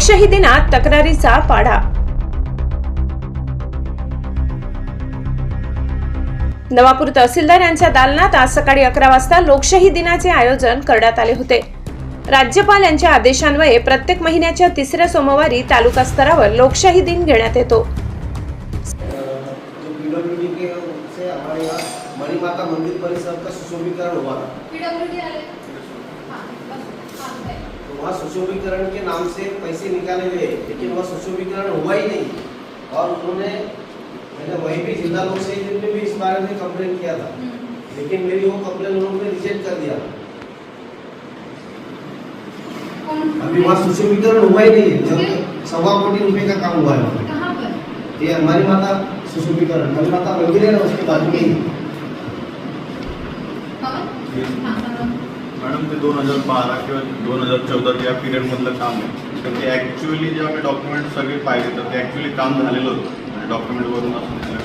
लोकशाही दिनात तक्रारीचा पाढा. नवापूर तहसीलदार यांच्या दालनात आज सकाळी अकरा वाजता लोकशाही दिनाचे आयोजन करण्यात आले होते. राज्यपाल यांच्या आदेशान्वये प्रत्येक महिन्याच्या तिसऱ्या सोमवारी तालुका स्तरावर लोकशाही दिन घेण्यात येतो. जो पीडब्ल्यूडी के से हमारे यहाँ मणि माता मंदिर परिसर का सुशोभीकरण हुआ था वहाँ सुशोभीकरण के नाम से पैसे निकाले गए लेकिन वह सुशोभीकरण हुआ ही नहीं। और उन्होंने मैंने वहीं भी जिला लोक सेवा आयोग में भी इस बारे में कंप्लेन किया था। लेकिन मेरी वो कंप्लेन उन्होंने रिजेक्ट कर दिया। अभी वहाँ सुशोभीकरण हुआ ही नहीं जब सवा कोटी रुपए का काम हुआ है। ये हमारी माता सुशोभीकरण हमारी माता मंदिर है। ना उसके बाजू में ही हाँ। मॅडम ते दोन हजार बारा किंवा दोन हजार चौदा या पिरियडमधलं काम आहे तर ते ॲक्च्युअली जे आम्ही डॉक्युमेंट सगळे पाहिजे तर ते ॲक्च्युअली काम झालेलं होतं. म्हणजे डॉक्युमेंटवरून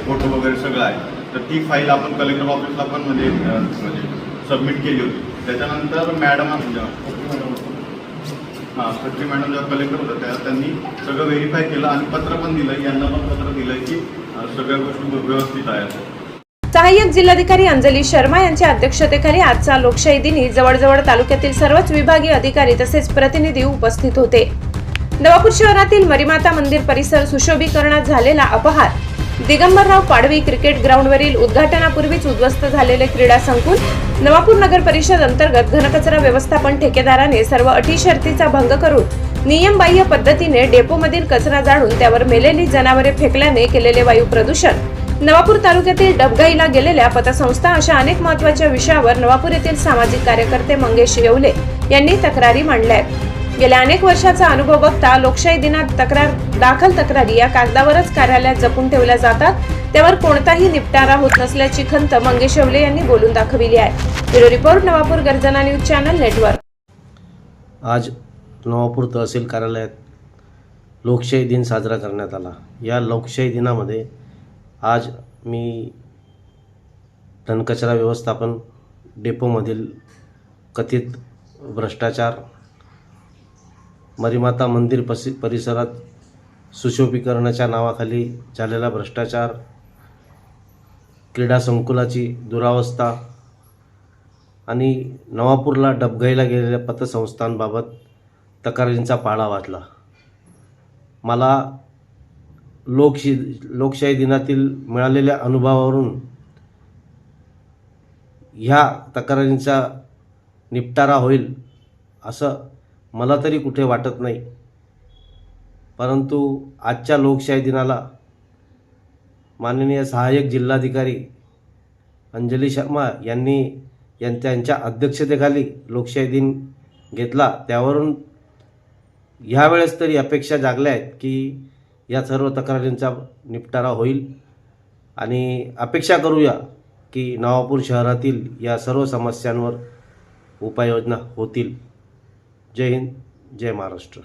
फोटो वगैरे सगळं आहे. तर ती फाईल आपण कलेक्टर ऑफिसला पण म्हणजे म्हणजे सबमिट केली होती. त्याच्यानंतर मॅडम हां सत्री मॅडम जेव्हा कलेक्टर होतं त्या त्यांनी सगळं व्हेरीफाय केलं आणि पत्र पण दिलं. यांना पण पत्र दिलं की सगळ्या गोष्टी व्यवस्थित आहेत. सहाय्यक जिल्हाधिकारी अंजली शर्मा यांच्या अध्यक्षतेखाली आजचा लोकशाही दिनी जवळजवळ तालुक्यातील सर्वच विभागीय अधिकारी तसेच प्रतिनिधी उपस्थित होते. नवापूर शहरातील मरीमाता मंदिर परिसर सुशोभीकरणात झालेला अपहार दिगंबरराव पाडवी क्रिकेट ग्राउंडवरील उद्घाटनापूर्वीच उद्ध्वस्त झालेले क्रीडा संकुल नवापूर नगर परिषद अंतर्गत घनकचरा व्यवस्थापन ठेकेदाराने सर्व अटी शर्तीचा भंग करून नियमबाह्य पद्धतीने डेपोमधील कचरा जाळून त्यावर मेलेली जनावरे फेकल्याने केलेले वायू प्रदूषण नवापूर तालुक्यातील डबगाईला गेलेल्या पतसंस्था अशा अनेक महत्त्वाच्या विषयावर नवापूर येथील सामाजिक कार्यकर्ते मंगेश येवले यांनी तक्रारी मांडल्या आहेत. गेल्या अनेक वर्षाचा अनुभव बघता लोकशाही दिनात तक्रार दाखल तक्रारी या कागदावरच कार्यालयात जपून ठेवल्या जातात. त्यावर कोणताही निपटारा होत नसल्याची खंत मंगेश येवले यांनी बोलून दाखविली आहे. ब्युरो रिपोर्ट नवापूर गर्जना न्यूज चॅनल नेटवर्क. आज नवापूर तहसील कार्यालयात लोकशाही दिन साजरा करण्यात आला. या लोकशाही दिनामध्ये आज मी घनकचरा व्यवस्थापन डेपोमधील कथित भ्रष्टाचार मरीमाता मंदिर पसि परिसरात सुशोभीकरणाच्या नावाखाली झालेला भ्रष्टाचार क्रीडा संकुलाची दुरावस्था आणि नवापूरला डबघाईला गेलेल्या पतसंस्थांबाबत तक्रारींचा पाळा वाचला. मला लोकशी लोकशाही दिनातील मिळालेल्या अनुभवावरून ह्या तक्रारींचा निपटारा होईल असं मला तरी कुठे वाटत नाही. परंतु आजच्या लोकशाही दिनाला माननीय सहाय्यक जिल्हाधिकारी अंजली शर्मा यांनी यां त्यांच्या अध्यक्षतेखाली लोकशाही दिन घेतला. त्यावरून ह्यावेळेस तरी अपेक्षा जागल्या आहेत की या सर्व तक्रारींचा निपटारा होईल. आणि अपेक्षा करूया की नवापूर शहरातील या सर्व समस्यांवर उपाययोजना होतील. जय हिंद जय महाराष्ट्र.